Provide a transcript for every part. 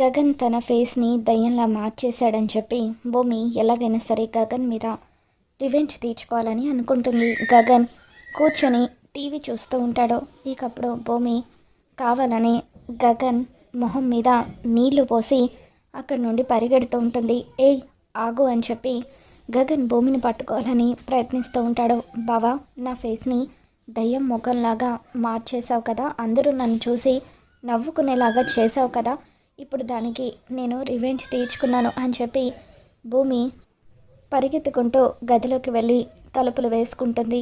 గగన్ తన ఫేస్ని దయ్యంలా మార్చేశాడని చెప్పి భూమి ఎలాగైనా సరే గగన్ మీద రివెంజ్ తీర్చుకోవాలని అనుకుంటుంది. గగన్ కూర్చొని టీవీ చూస్తూ ఉంటాడు. ఇకప్పుడు భూమి కావాలని గగన్ మొహం మీద నీళ్ళు పోసి అక్కడి నుండి పరిగెడుతూ ఉంటుంది. ఏయ్ ఆగు అని చెప్పి గగన్ భూమిని పట్టుకోవాలని ప్రయత్నిస్తూ ఉంటాడు. బావా నా ఫేస్ని దయ్యం ముఖంలాగా మార్చేశావు కదా. అందరూ నన్ను చూసి నవ్వుకునేలాగా చేసావు కదా. ఇప్పుడు దానికి నేను రివెంజ్ తీర్చుకున్నాను అని చెప్పి భూమి పరిగెత్తుకుంటూ గదిలోకి వెళ్ళి తలుపులు వేసుకుంటుంది.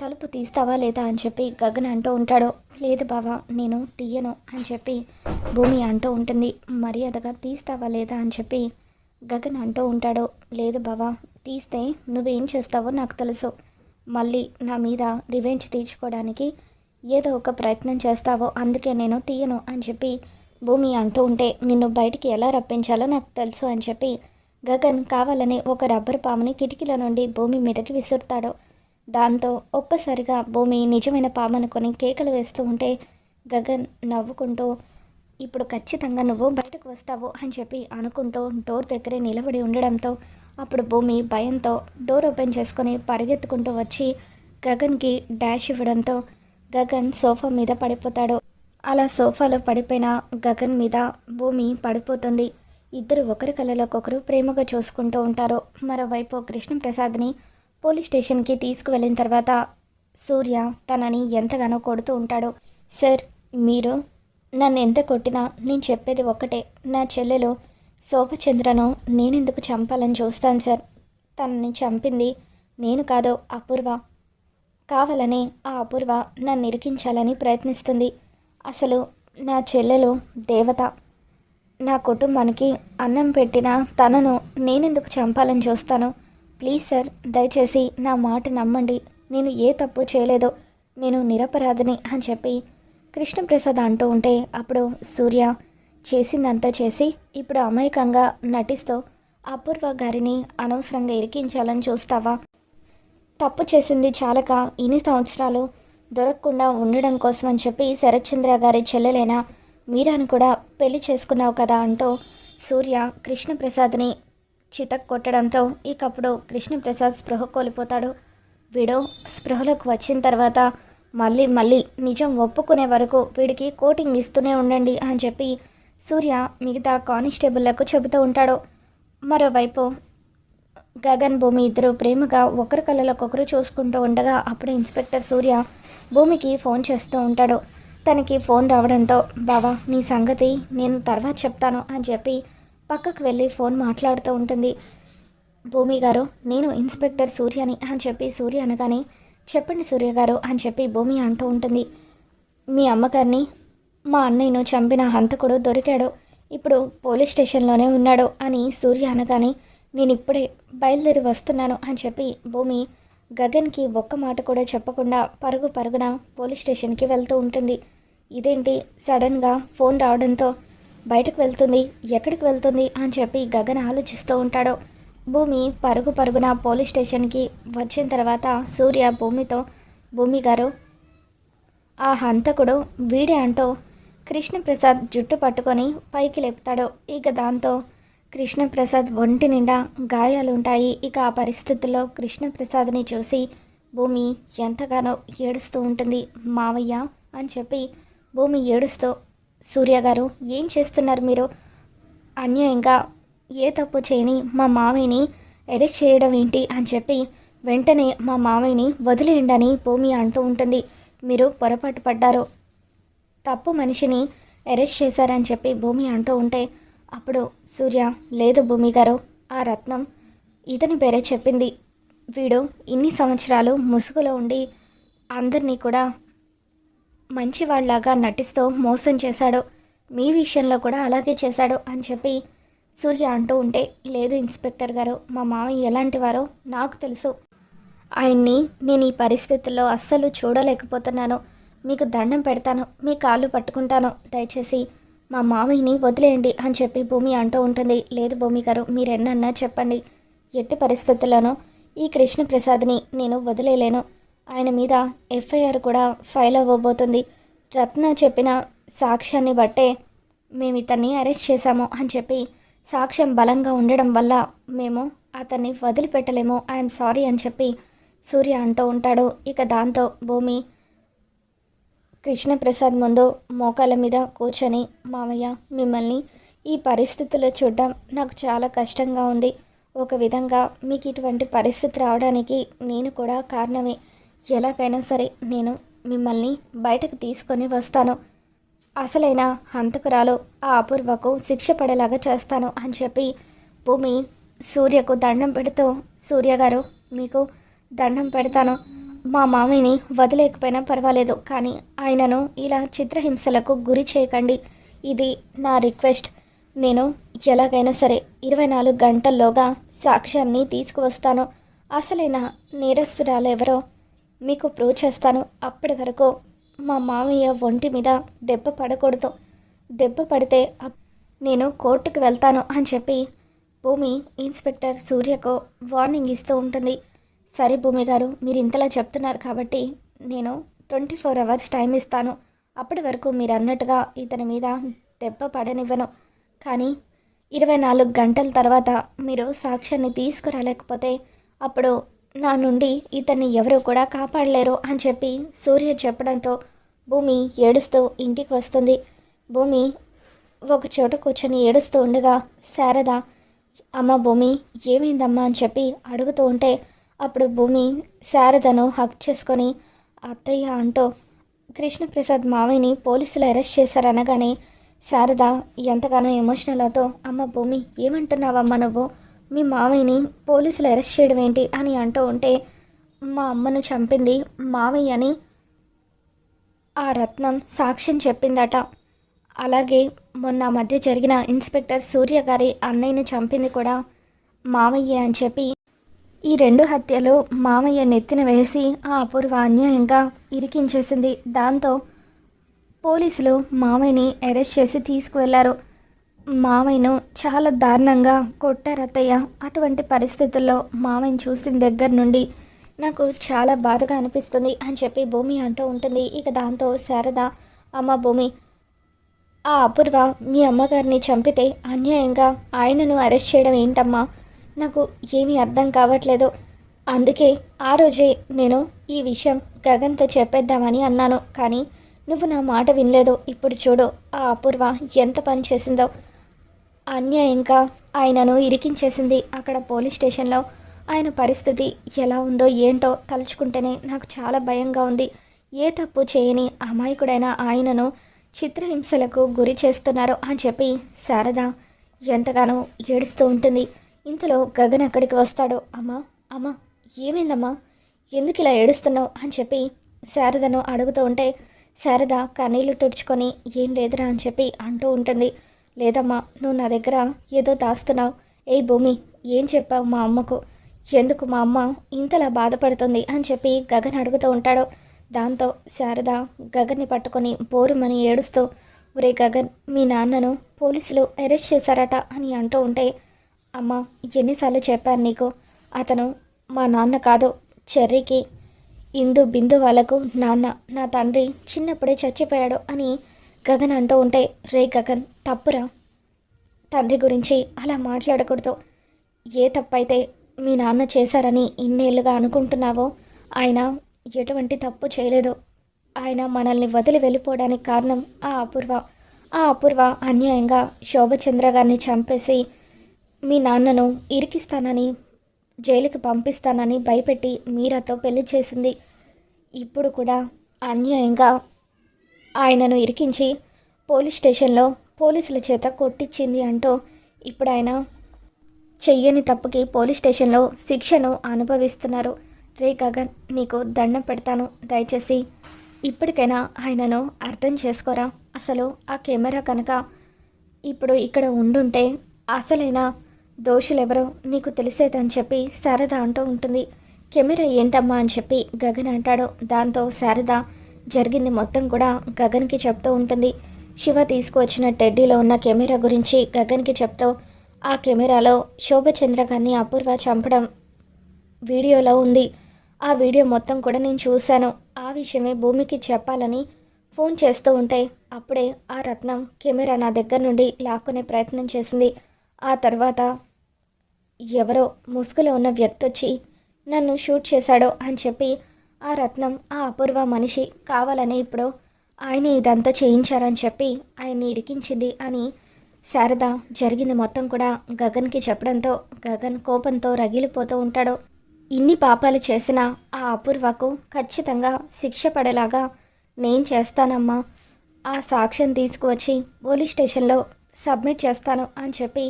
తలుపు తీస్తావా లేదా అని చెప్పి గగన్ అంటూ ఉంటాడు. లేదు బావా నేను తీయను అని చెప్పి భూమి అంటూ ఉంటుంది. మర్యాదగా తీస్తావా లేదా అని చెప్పి గగన్ అంటూ ఉంటాడు. లేదు బావా తీస్తే నువ్వేం చేస్తావో నాకు తెలుసు. మళ్ళీ నా మీద రివెంజ్ తీర్చుకోవడానికి ఏదో ఒక ప్రయత్నం చేస్తావో. అందుకే నేను తీయను అని చెప్పి భూమి అంటూ ఉంటే నిన్ను బయటికి ఎలా రప్పించాలో నాకు తెలుసు అని చెప్పి గగన్ కావాలని ఒక రబ్బర్ పాముని కిటికీల నుండి భూమి మీదకి విసురుతాడు. దాంతో ఒక్కసారిగా భూమి నిజమైన పాము అనుకొని కేకలు వేస్తూ ఉంటే గగన్ నవ్వుకుంటూ ఇప్పుడు ఖచ్చితంగా నువ్వు బయటకు వస్తావు అని చెప్పి అనుకుంటూ డోర్ దగ్గరే నిలబడి ఉండడంతో అప్పుడు భూమి భయంతో డోర్ ఓపెన్ చేసుకొని పరిగెత్తుకుంటూ వచ్చి గగన్కి డాష్ ఇవ్వడంతో గగన్ సోఫా మీద పడిపోతాడు. అలా సోఫాలో పడిపోయిన గగన్ మీద భూమి పడిపోతుంది. ఇద్దరు ఒకరి కళ్ళలోకొకరు ప్రేమగా చూసుకుంటూ ఉంటారు. మరోవైపు కృష్ణప్రసాద్ని పోలీస్ స్టేషన్కి తీసుకువెళ్ళిన తర్వాత సూర్య తనని ఎంతగానో కొడుతూ ఉంటాడు. సార్ మీరు నన్ను ఎంత కొట్టినా నేను చెప్పేది ఒక్కటే. నా చెల్లెలు శోభచంద్రను నేనెందుకు చంపాలని చూస్తాను సార్? తనని చంపింది నేను కాదు అపూర్వ. కావాలని ఆ అపూర్వ నన్ను ఇరికించాలని ప్రయత్నిస్తుంది. అసలు నా చెల్లెలు దేవత. నా కుటుంబానికి అన్నం పెట్టిన తనను నేనెందుకు చంపాలని చూస్తాను? ప్లీజ్ సార్ దయచేసి నా మాట నమ్మండి. నేను ఏ తప్పు చేయలేదో నేను నిరపరాధిని అని చెప్పి కృష్ణప్రసాద్ అంటూ ఉంటే అప్పుడు సూర్య చేసిందంతా చేసి ఇప్పుడు అమాయకంగా నటిస్తూ అపూర్వ గారిని అనవసరంగా ఇరికించాలని చూస్తావా? తప్పు చేసింది చాలక ఇన్ని సంవత్సరాలు దొరకకుండా ఉండడం కోసం అని చెప్పి శరత్చంద్ర గారి చెల్లెలైన మీరాను కూడా పెళ్ళి చేసుకున్నావు కదా అంటూ సూర్య కృష్ణప్రసాద్ని చితక్ కొట్టడంతో ఇకప్పుడు కృష్ణప్రసాద్ స్పృహ కోల్పోతాడు. వీడో స్పృహలోకి వచ్చిన తర్వాత మళ్ళీ మళ్ళీ నిజం ఒప్పుకునే వరకు వీడికి కోటింగ్ ఇస్తూనే ఉండండి అని చెప్పి సూర్య మిగతా కానిస్టేబుళ్ళకు చెబుతూ ఉంటాడు. మరోవైపు గగన్ భూమి ఇద్దరు ప్రేమగా ఒకరి కళ్ళలోకొకరు చూసుకుంటూ ఉండగా అప్పుడు ఇన్స్పెక్టర్ సూర్య భూమికి ఫోన్ చేస్తూ ఉంటాడు. తనకి ఫోన్ రావడంతో బావా నీ సంగతి నేను తర్వాత చెప్తాను అని చెప్పి పక్కకు వెళ్ళి ఫోన్ మాట్లాడుతూ ఉంటుంది. భూమి గారు నేను ఇన్స్పెక్టర్ సూర్యని అని చెప్పి సూర్య అనగానే చెప్పండి సూర్య గారు అని చెప్పి భూమి అంటూ ఉంటుంది. మీ అమ్మగారిని మా అన్నయ్యను చంపిన హంతకుడు దొరికాడు. ఇప్పుడు పోలీస్ స్టేషన్లోనే ఉన్నాడు అని సూర్య అనగానే నేను ఇప్పుడే బయలుదేరి వస్తున్నాను అని చెప్పి భూమి గగన్కి ఒక్క మాట కూడా చెప్పకుండా పరుగు పరుగున పోలీస్ స్టేషన్కి వెళ్తూ ఉంటుంది. ఇదేంటి? సడన్గా ఫోన్ రావడంతో బయటకు వెళ్తుంది ఎక్కడికి వెళ్తుంది అని చెప్పి గగన్ ఆలోచిస్తూ ఉంటాడు. భూమి పరుగు పరుగున పోలీస్ స్టేషన్కి వచ్చిన తర్వాత సూర్య భూమితో భూమి గారు ఆ హంతకుడు వీడే అంటూ కృష్ణప్రసాద్ జుట్టు పట్టుకొని పైకి లేపుతాడు. ఇక దాంతో కృష్ణప్రసాద్ ఒంటి నిండా గాయాలుంటాయి. ఇక ఆ పరిస్థితుల్లో కృష్ణప్రసాద్ని చూసి భూమి ఎంతగానో ఏడుస్తూ ఉంటుంది. మావయ్య అని చెప్పి భూమి ఏడుస్తూ సూర్య గారు ఏం చేస్తున్నారు మీరు? అన్యాయంగా ఏ తప్పు చేయని మా మావయ్యని అరెస్ట్ చేయడం ఏంటి అని చెప్పి వెంటనే మా మావయ్యని వదిలేయండి అని భూమి అంటూ ఉంటుంది. మీరు పొరపాటు పడ్డారు. తప్పు మనిషిని అరెస్ట్ చేశారని చెప్పి భూమి అంటూ ఉంటే అప్పుడు సూర్య లేదు భూమి గారు ఆ రత్నం ఇతని పేరే చెప్పింది. వీడు ఇన్ని సంవత్సరాలు ముసుగులో ఉండి అందరినీ కూడా మంచివాళ్ళాగా నటిస్తూ మోసం చేశాడు. మీ విషయంలో కూడా అలాగే చేశాడు అని చెప్పి సూర్య అంటూ ఉంటే లేదు ఇన్స్పెక్టర్ గారు మా మామయ్య ఎలాంటి వారో నాకు తెలుసు. ఆయన్ని నేను ఈ పరిస్థితుల్లో అస్సలు చూడలేకపోతున్నాను. మీకు దండం పెడతాను మీ కాళ్ళు పట్టుకుంటాను. దయచేసి మా మామయ్యని వదిలేయండి అని చెప్పి భూమి అంటూ ఉంటుంది. లేదు భూమి గారు మీరెన్నన్నా చెప్పండి. ఎట్టి పరిస్థితుల్లోనూ ఈ కృష్ణప్రసాద్ని నేను వదిలేయలేను ఆయన మీద ఎఫ్ఐఆర్ కూడా ఫైల్ అవ్వబోతుంది. రత్న చెప్పిన సాక్ష్యాన్ని బట్టే మేము ఇతన్ని అరెస్ట్ చేశాము అని చెప్పి సాక్ష్యం బలంగా ఉండడం వల్ల మేము అతన్ని వదిలిపెట్టలేము. ఐఎమ్ సారీ అని చెప్పి సూర్య అంటూ ఉంటాడు. ఇక దాంతో భూమి కృష్ణప్రసాద్ ముందు మోకాళ్ళ మీద కూర్చొని మామయ్య మిమ్మల్ని ఈ పరిస్థితుల్లో చూడడం నాకు చాలా కష్టంగా ఉంది. ఒక విధంగా మీకు ఇటువంటి పరిస్థితి రావడానికి నేను కూడా కారణమే. ఎలాగైనా సరే నేను మిమ్మల్ని బయటకు తీసుకొని వస్తాను. అసలైన హంతకురాలు ఆ అపూర్వకు శిక్ష పడేలాగా చేస్తాను అని చెప్పి భూమి సూర్యకు దండం పెడుతూ సూర్య గారు మీకు దండం పెడతాను. మా మామిని వదిలేకపోయినా పర్వాలేదు కానీ ఆయనను ఇలా చిత్రహింసలకు గురి చేయకండి. ఇది నా రిక్వెస్ట్. నేను ఎలాగైనా సరే ఇరవై నాలుగు గంటల్లోగా సాక్ష్యాన్ని తీసుకువస్తాను. అసలైన నేరస్తురాలు ఎవరో మీకు ప్రూవ్ చేస్తాను. అప్పటి వరకు మా మామయ్య ఒంటి మీద దెబ్బ పడకూడదు. దెబ్బ పడితే అప్- నేను కోర్టుకు వెళ్తాను అని చెప్పి భూమి ఇన్స్పెక్టర్ సూర్యకు వార్నింగ్ ఇస్తూ ఉంటుంది. సరే భూమి గారు మీరు ఇంతలా చెప్తున్నారు కాబట్టి నేను ట్వంటీ ఫోర్ అవర్స్ టైం ఇస్తాను. అప్పటి వరకు మీరు అన్నట్టుగా ఇతని మీద దెబ్బ పడనివ్వను. కానీ ఇరవై నాలుగు గంటల తర్వాత మీరు సాక్ష్యాన్ని తీసుకురాలేకపోతే అప్పుడు నా నుండి ఇతన్ని ఎవరు కూడా కాపాడలేరు అని చెప్పి సూర్య చెప్పడంతో భూమి ఏడుస్తూ ఇంటికి వస్తుంది. భూమి ఒక చోట కూర్చొని ఏడుస్తూ ఉండగా శారద అమ్మ భూమి ఏమైందమ్మా? అని చెప్పి అడుగుతూ ఉంటే అప్పుడు భూమి శారదను హక్ చేసుకొని అత్తయ్య అంటూ కృష్ణప్రసాద్ మావయ్యని పోలీసులు అరెస్ట్ చేశారనగానే శారద ఎంతగానో ఎమోషనల్ అవుతూ అమ్మ భూమి ఏమంటున్నావమ్మ నువ్వు? మీ మావయ్యని పోలీసులు అరెస్ట్ చేయడం ఏంటి? అని అంటూ ఉంటే మా అమ్మను చంపింది మావయ్య అని ఆ రత్నం సాక్ష్యం చెప్పిందట. అలాగే మొన్న మధ్య జరిగిన ఇన్స్పెక్టర్ సూర్య గారి అన్నయ్యను చంపింది కూడా మావయ్య అని చెప్పి ఈ రెండు హత్యలు మామయ్య నెత్తిన వేసి ఆ అపూర్వ అన్యాయంగా ఇరికించేసింది. దాంతో పోలీసులు మామయ్యని అరెస్ట్ చేసి తీసుకువెళ్ళారు. మామయ్యను చాలా దారుణంగా కొట్టారు అటువంటి పరిస్థితుల్లో మామయ్యను చూసిన దగ్గర నుండి నాకు చాలా బాధగా అనిపిస్తుంది అని చెప్పి భూమి అంటూ ఉంటుంది. ఇక దాంతో శారద అమ్మ భూమి ఆ అపూర్వ మీ అమ్మగారిని చంపితే అన్యాయంగా ఆయనను అరెస్ట్ చేయడం ఏంటమ్మా? నాకు ఏమీ అర్థం కావట్లేదు. అందుకే ఆ రోజే నేను ఈ విషయం గగన్తో చెప్పేద్దామని అన్నాను. కానీ నువ్వు నా మాట వినలేదు. ఇప్పుడు చూడు ఆ అపూర్వ ఎంత పని చేసిందో. అన్యాయంగా ఆయనను ఇరికించేసింది అక్కడ పోలీస్ స్టేషన్లో. ఆయన పరిస్థితి ఎలా ఉందో ఏంటో తలుచుకుంటేనే నాకు చాలా భయంగా ఉంది. ఏ తప్పు చేయని అమాయకుడైన ఆయనను చిత్రహింసలకు గురి చేస్తున్నారు అని చెప్పి శారద ఎంతగానో ఏడుస్తూ ఉంటుంది. ఇంతలో గగన్ అక్కడికి వస్తాడు. అమ్మా అమ్మా ఏమైందమ్మా? ఎందుకు ఇలా ఏడుస్తున్నావు? అని చెప్పి శారదను అడుగుతూ ఉంటే శారద కన్నీళ్ళు తుడుచుకొని ఏం లేదురా అని చెప్పి అంటూ ఉంటుంది. లేదమ్మా నువ్వు నా దగ్గర ఏదో దాస్తున్నావు. ఏ భూమి ఏం చెప్పావు మా అమ్మకు? ఎందుకు మా అమ్మ ఇంతలా బాధపడుతుంది? అని చెప్పి గగన్ అడుగుతూ ఉంటాడు. దాంతో శారద గగన్ని పట్టుకొని బోరుమని ఏడుస్తూ ఒరే గగన్ మీ నాన్నను పోలీసులు అరెస్ట్ చేశారట అని అంటూ ఉంటే అమ్మా ఎన్నిసార్లు చెప్పాను నీకు. అతను మా నాన్న కాదు చెర్రీకి. ఇందు బిందు వాళ్ళకు నాన్న నా తండ్రి చిన్నప్పుడే చచ్చిపోయాడు అని గగన్ అంటూ ఉంటే రే గగన్ తప్పురా. తండ్రి గురించి అలా మాట్లాడకూడదు. ఏ తప్పైతే మీ నాన్న చేశారని ఇన్నేళ్ళుగా అనుకుంటున్నావో ఆయన ఎటువంటి తప్పు చేయలేదు. ఆయన మనల్ని వదిలి వెళ్ళిపోవడానికి కారణం ఆ అపూర్వ. ఆ అపూర్వ అన్యాయంగా శోభచంద్ర గారిని చంపేసి మీ నాన్నను ఇరికిస్తానని జైలుకి పంపిస్తానని భయపెట్టి మీరాతో పెళ్ళి చేసింది. ఇప్పుడు కూడా అన్యాయంగా ఆయనను ఇరికించి పోలీస్ స్టేషన్లో పోలీసుల చేత కొట్టించింది అంటూ ఇప్పుడు ఆయన చెయ్యని తప్పుకి పోలీస్ స్టేషన్లో శిక్షను అనుభవిస్తున్నారు. రే గగన్ నీకు దండం పెడతాను. దయచేసి ఇప్పటికైనా ఆయనను అర్థం చేసుకోరా? అసలు ఆ కెమెరా కనుక ఇప్పుడు ఇక్కడ ఉండుంటే అసలైన దోషులెవరో నీకు తెలిసేదని చెప్పి శారద అంటూ ఉంటుంది. కెమెరా ఏంటమ్మా అని చెప్పి గగన్ అంటాడు. దాంతో శారద జరిగింది మొత్తం కూడా గగన్కి చెప్తూ ఉంటుంది. శివ తీసుకువచ్చిన టెడ్డీలో ఉన్న కెమెరా గురించి గగన్కి చెప్తూ ఆ కెమెరాలో శోభచంద్ర గారిని అపూర్వ చంపడం వీడియోలో ఉంది. ఆ వీడియో మొత్తం కూడా నేను చూశాను. ఆ విషయమే భూమికి చెప్పాలని ఫోన్ చేస్తూ ఉంటే అప్పుడే ఆ రత్నం కెమెరా నా దగ్గర నుండి లాక్కునే ప్రయత్నం చేసింది. ఆ తర్వాత ఎవరో ముసుగులో ఉన్న వ్యక్తి వచ్చి నన్ను షూట్ చేశాడో అని చెప్పి ఆ రత్నం ఆ అపూర్వ మనిషి కావాలని ఇప్పుడు ఆయన ఇదంతా చేయించారని చెప్పి ఆయన్ని ఇరికించింది అని శారద జరిగింది మొత్తం కూడా గగన్కి చెప్పడంతో గగన్ కోపంతో రగిలిపోతూ ఉంటాడు. ఇన్ని పాపాలు చేసిన ఆ అపూర్వకు ఖచ్చితంగా శిక్ష పడేలాగా నేను చేస్తానమ్మా. ఆ సాక్ష్యం తీసుకువచ్చి పోలీస్ స్టేషన్లో సబ్మిట్ చేస్తాను అని చెప్పి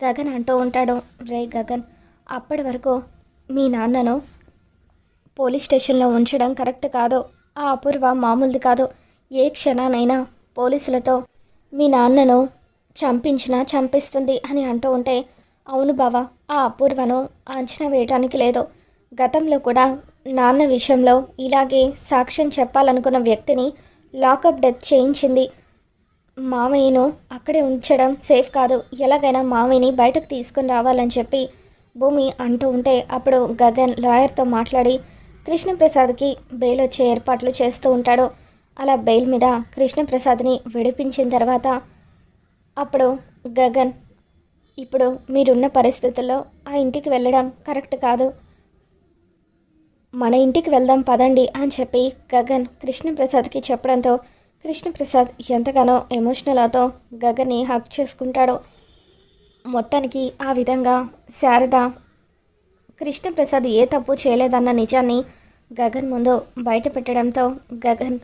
గగన్ అంటూ ఉంటాడు. రే గగన్ అప్పటి వరకు మీ నాన్నను పోలీస్ స్టేషన్లో ఉంచడం కరెక్ట్ కాదు. ఆ అపూర్వ మామూలుది కాదు. ఏ క్షణానైనా పోలీసులతో మీ నాన్నను చంపించినా చంపిస్తుంది అని అంటూ ఉంటే అవును బావా ఆ అపూర్వను అంచనా వేయటానికి లేదు. గతంలో కూడా నాన్న విషయంలో ఇలాగే సాక్ష్యం చెప్పాలనుకున్న వ్యక్తిని లాకప్ డెత్ చేయించింది. మామయ్యను అక్కడే ఉంచడం సేఫ్ కాదు. ఎలాగైనా మామయ్యని బయటకు తీసుకుని రావాలని చెప్పి భూమి అంటూ ఉంటే అప్పుడు గగన్ లాయర్తో మాట్లాడి కృష్ణప్రసాద్కి బెయిల్ వచ్చే ఏర్పాట్లు చేస్తూ ఉంటాడు. అలా బెయిల్ మీద కృష్ణప్రసాద్ని విడిపించిన తర్వాత అప్పుడు గగన్ ఇప్పుడు మీరున్న పరిస్థితుల్లో ఆ ఇంటికి వెళ్ళడం కరెక్ట్ కాదు. మన ఇంటికి వెళ్దాం పదండి అని చెప్పి గగన్ కృష్ణప్రసాద్కి చెప్పడంతో కృష్ణప్రసాద్ ఎంతగానో ఎమోషనల్ అవుతో గగన్ని హక్ చేసుకుంటాడు మొత్తానికి ఆ విధంగా శారద కృష్ణప్రసాద్ ఏ తప్పు చేయలేదన్న నిజాన్ని గగన్ ముందు బయట పెట్టడంతో గగన్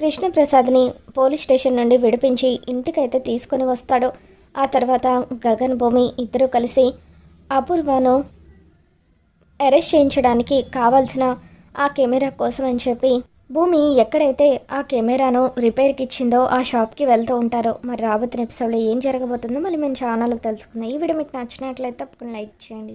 కృష్ణప్రసాద్ని పోలీస్ స్టేషన్ నుండి విడిపించి ఇంటికైతే తీసుకొని వస్తాడు. ఆ తర్వాత గగన్ భూమి ఇద్దరూ కలిసి అపూర్వను అరెస్ట్ చేయించడానికి కావాల్సిన ఆ కెమెరా కోసం అని చెప్పి భూమి ఎక్కడైతే ఆ కెమెరాను రిపేర్కి ఇచ్చిందో ఆ షాప్కి వెళ్తూ ఉంటారో మరి రాబోతున్న ఎపిసోడ్లో ఏం జరగబోతుందో మళ్ళీ మేము ఛానల్కి తెలుసుకుందాం. ఈ వీడియో మీకు నచ్చినట్లయితే తప్పకుండా లైక్ చేయండి.